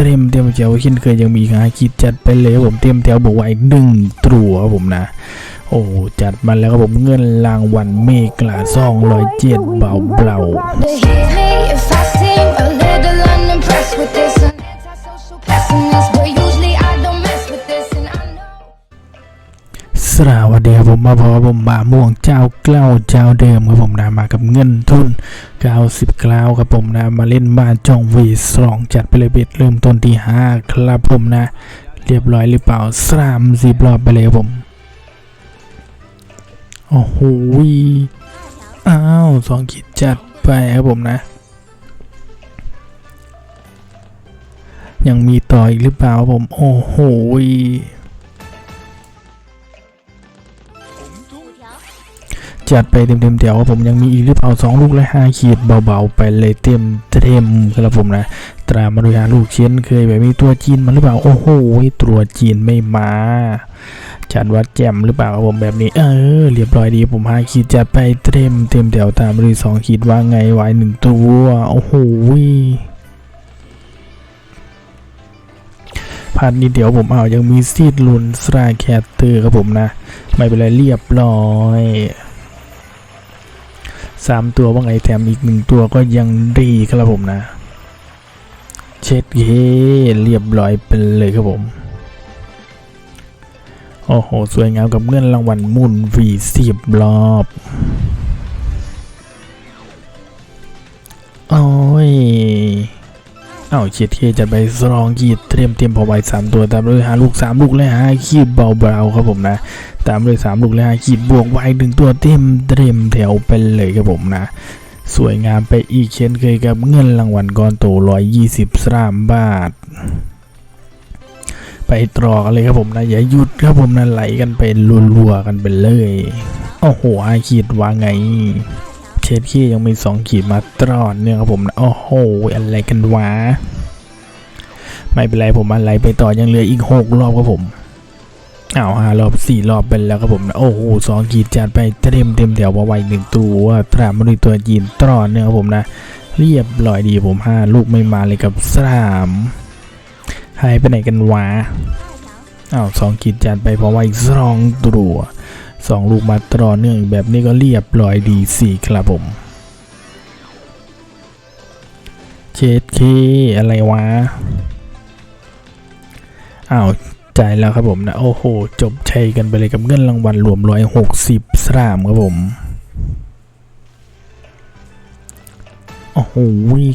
เตรียมเตรียมแถวเช่นเคยยังมีหาคิดจัดไปเลยผมเตรียมแถวบอกไว้หนึ่งตัวครับผมนะ โอ้จัดมาแล้วครับผมเงินรางวัลเมกลาซองร้อยเจ็ดเบาเบา สวัสดีครับผมมาพบกับผมบาม่วงเจ้าเกล้าเจ้าเดิมครับผมนะมากับเงินทุน 90กล้าวครับผมนะมาเล่นบ้านจองวีสองจัดไปเลยเบ็ดเริ่มต้นที่ 5 ครับผมนะ เรียบร้อยหรือเปล่าสามสิบรอบไปเลยครับผม โอ้โหอ้าวสองขีดจัดไปครับผมนะ ยังมีต่ออีกหรือเปล่าครับผม โอ้โห จัดไปเต็มๆแถวครับผมยังมีอีกหรือเปล่าสองลูกและห้าขีดเบาๆ ไปเลยเต็มเต็มครับผมนะ ตรามาดูหาลูกเช่นเคยแบบมีตัวจีนมาหรือเปล่า โอ้โหตัวจีนไม่มาจัดวัดแจมหรือเปล่าครับผมแบบนี้เออเรียบร้อยดีผมห้าขีดจัดไปเต็มเต็มแถวตามมาดูสองขีดว่าไงไว้หนึ่งตัวโอ้โหพลาดนิดเดียวผมเอายังมีซีดลุนสราแคตเตอร์ครับผมนะ ไม่เป็นไรเรียบร้อย สามตัวว่าไงแถมอีกหนึ่งตัวก็ยังดีครับผมนะ เช็ดเฮเรียบร้อยไปเลยครับผม โอ้โห สวยงามกับเงินรางวัลมุนวีสิบรอบโอ้ยเอ้าเช็ดเฮจัดไปสรองกีดเตรียมเตรียมพอไว้สามตัวตามด้วยหาลูกสามลูกและหาขีดเบาๆครับผมนะ ตามด้วยสามลูกและห้าขีดบวกไว้หนึ่งตัวเต็มเต็มแถวไปเลยครับผมนะ สวยงามไปอีกเช่นเคยกับเงินรางวัลก้อนโตร้อยยี่สิบสามบาท ไปตรอกันเลยครับผมนะ อย่าหยุดครับผมนะไหลกันไปรัวๆกันไปเลยโอ้โหอาขีดว่าไงเช็ดขี้ยังมีสองขีดมาตรอนเนี่ยครับผมนะโอ้โหอะไรกันวะไม่เป็นไรผมอะไรไปต่อยังเหลืออีกหกรอบครับผม อ้าวห้ารอบสี่รอบไปแล้วครับผมนะโอ้โหสองขีดจัดไปเต็มเต็มแถวมาไวหนึ่งตัวตรามมาดูตัวยีนตรอนเนี่ยครับผมนะ เรียบร้อยดีผมห้าลูกไม่มาเลยกับสามหายไปไหนกันวะอ้าวสองขีดจัดไปเพราะว่าอีกสองตัวสองลูกมาตรอเนื่องอีกแบบนี้ก็เรียบร้อยดีสี่ครับผมเจ็ดเคอะไรวะอ้าว จายแล้วครับผมนะ โอ้โห จบชัยกันไปเลยกับเงินรางวัลรวมร้อยหกสิบสรามครับผม โอ้โห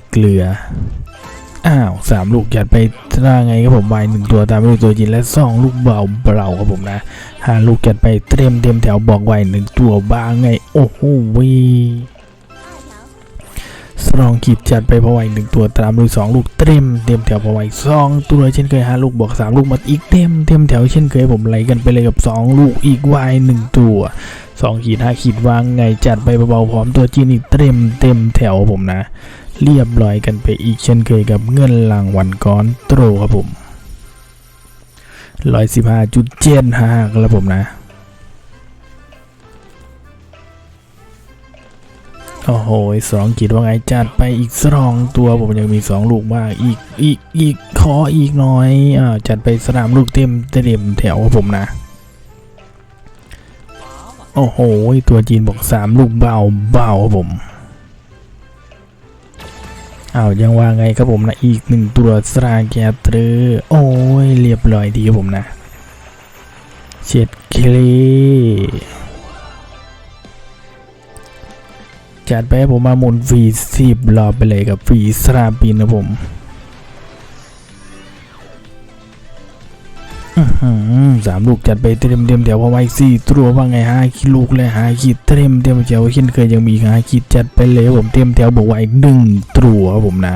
เกลือ อ้าวสามลูกจัดไปท่าไงครับผมวายหนึ่งตัวตามไปด้วยตัวจีนและสองลูกเบาเบาครับผมนะห้าลูกจัดไปเต็มเต็มแถวบอกไว้หนึ่งตัวบ้างไง โอ้โห สรองขีดจัดไปพอไหวหนึ่งตัวตามด้วยสองลูกเต็มเต็มแถวพอไหวสองตัวเช่นเคยห้าลูกบอกสามลูกมาอีกเต็มเต็มแถวเช่นเคยผมไหลกันไปเลยกับสองลูกอีกวายหนึ่งตัวสองขีดห้าขีดวางไงจัดไปเบาๆพร้อมตัวจีนอีกเต็มเต็มแถวผมนะ เรียบร้อยกันไปอีกเช่นเคยกับเงินรางวัลก้อนโตรครับผมร้อยสิบห้าจุดเจ็ดห้าครับผมนะ โอ้โหสองกีดว่าไงจัดไปอีกสองตัวผมยังมีสองลูกมากอีกอีกอีกขออีกหน่อยอ่าจัดไปสนามลูกเต็มเต็มแถวผมนะ โอ้โหตัวจีนบอกสามลูกเบาเบาผมอ้าวยังว่าไงครับผมนะอีกหนึ่งตัวสราแกเตอร์โอ้ยเรียบร้อยดีครับผมนะเช็ดเคล จัดไปผมมาหมุนฟรีสิบรอบไปเลยกับฟรีสราบินนะผมสามลูกจัดไปเต็มเต็มเดี๋ยวพอไว้สี่ตัวว่าไงห้าคิลูกเลยห้าขีดเต็มเต็มเดี๋ยวเช่นเคยยังมีห้าขีดจัดไปเลยผมเต็มแถวบอกไว้หนึ่งตัวผมนะ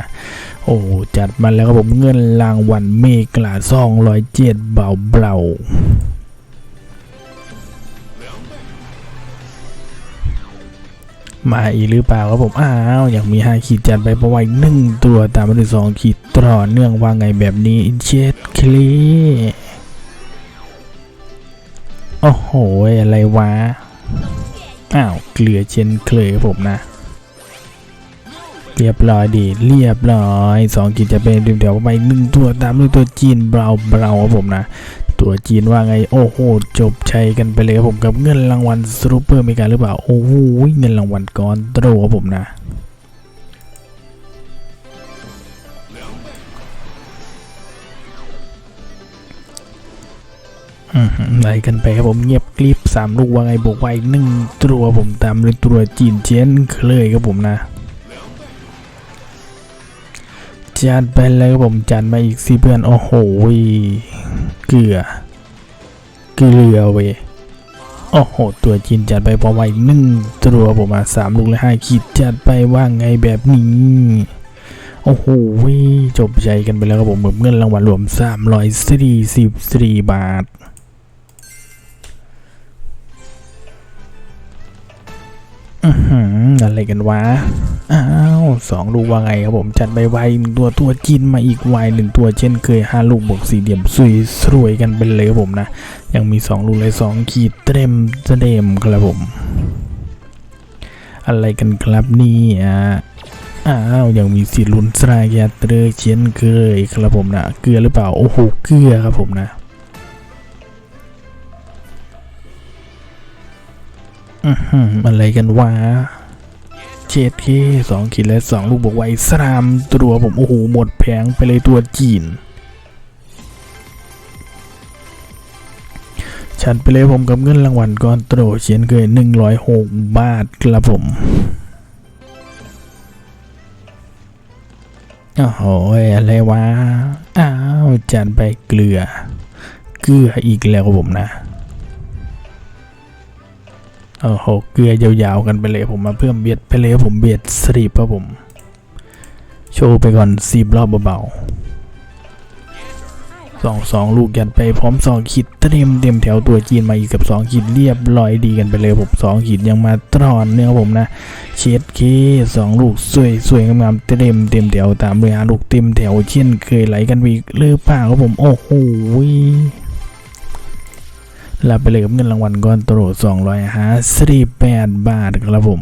โอ้จัดมาแล้วครับผมเงินรางวัลเมกลาซองร้อยเจ็ดเบาเบา มาอีกหรือเปล่าครับผมอ้าวยังมีห้าขีดจัดไปเพระว่าอีกหนึ่งตัวตามมาด้วยสองขีดต่อเนื่องว่าไงแบบนี้เจ็ดคลีโอ้โห อะไรวะ อ้าว เกลือเชนเคลยครับผมนะ เรียบร้อยดี เรียบร้อยสองขีดจะเป็นเดี๋ยวไปหนึ่งตัวตามด้วยตัวจีนเบาเบาครับผมนะ ตัวจีนว่าไง โอ้โห จบชัยกันไปเลยครับผมกับเงินรางวัลซูเปอร์เมกาหรือเปล่า โอ้โห เงินรางวัลก้อนโตครับผมนะอืมไล่กันไปครับผมเงียบกริบสามลูกว่าไงบวกไว้หนึ่งตัวผมตามด้วยตัวจีนเจนเคลยครับผมนะจัดไปเลยครับผมจัดมาอีกสิเพื่อน โอ้โห เกลือ เกลือเวโอ้โห ตัวจีนจัดไปพอไว้หนึ่งตัวผมมาสามลูกและห้าขีดจัดไปว่าไงแบบนี้ โอ้โหจบใจกันไปแล้วครับผมเงินรางวัลรวม344บาทอือหืออะไรกันวะ อ้าวสองลูกว่าไงครับผม จัดใบไวหนึ่งตัวตัวจีนมาอีกไวหนึ่งตัวเช่นเคยห้าลูกบวกสี่เหลี่ยมสุยสวยกันไปเลยครับผมนะ ยังมีสองลูกเลยสองขีดเต็มเต็มครับผม อะไรกันครับนี่อะอ้าวยังมีสิทธิ์ลุ้นสรายาเตอร์เช่นเคยครับผมนะ เกลือหรือเปล่า โอ้โหเกลือครับผมนะอือหืออะไรกันวะ เจ็ดเคสองขีดและสองลูกบวกไว้สามตัวผมโอ้โหหมดแผงไปเลยตัวจีน ฉันไปเลยผมกับเงินรางวัลก้อนโตเชียนเกยหนึ่งร้อยหกบาทครับผมโอ้โหอะไรวะ อ้าวจันไปเกลือ เกลืออีกแล้วครับผมนะ โอ้โหเกลือยาวๆกันไปเลยผมมาเพิ่มเบียดไปเลยผมเบียดสรีบครับผม โชว์ไปก่อนสิบรอบเบาๆสองสองลูกยันไปพร้อมสองขีดเต็มเต็มแถวตัวจีนมาอีกกับสองขีดเรียบร้อยดีกันไปเลยผมสองขีดยังมาตรอนเนี่ยครับผมนะเช็ดเคสองลูกสวยสวยงามเต็มเต็มแถวตามด้วยหาลูกเต็มแถวเช่นเคยไหลกันวีกเลือเปล่าครับผมโอ้โห รับไปเลยกับเงินรางวัลก้อนโตสองร้อยห้าสิบแปดบาทครับผม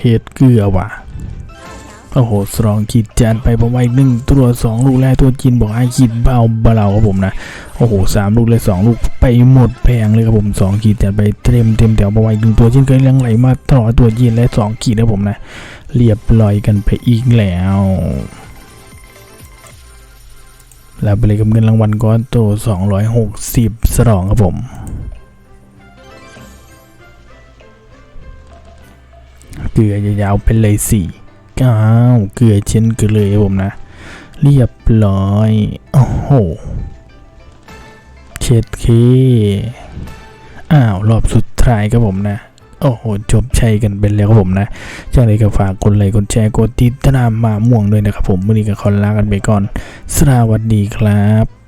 เฮ็ดเกลือว่ะ โอ้โห สรองขีดจานไปประมาณหนึ่งตัวสองลูกแรกตัวจีนบอกให้ขีดเบาเบาครับผมนะ โอ้โหสามลูกเลยสองลูกไปหมดแพงเลยครับผมสองขีดจัดไปเต็มเต็มแถวประมาณหนึ่งตัวเช่นเคยเลี้ยงไหลมาต่อตัวจีนและสองขีดครับผมนะ เรียบร้อยกันไปอีกแล้ว แล้วไปเลยกับเงินรางวัลก้อนโต260สรองครับผม เกลือยาวๆเป็นเลยสี่เก้าเกลือเช่นกันเลยครับผมนะ เรียบร้อย โอ้โหเช็ดเคอ้าว รอบสุดท้ายครับผมนะ โอ้โหจบใช้กันเป็นแล้วครับผมนะจางเลยก็ฝากกดไลค์กดแชร์กดติดตามมาม่วงด้วยนะครับผมวันนี้ก็ขอลากันไปก่อนสวัสดีครับ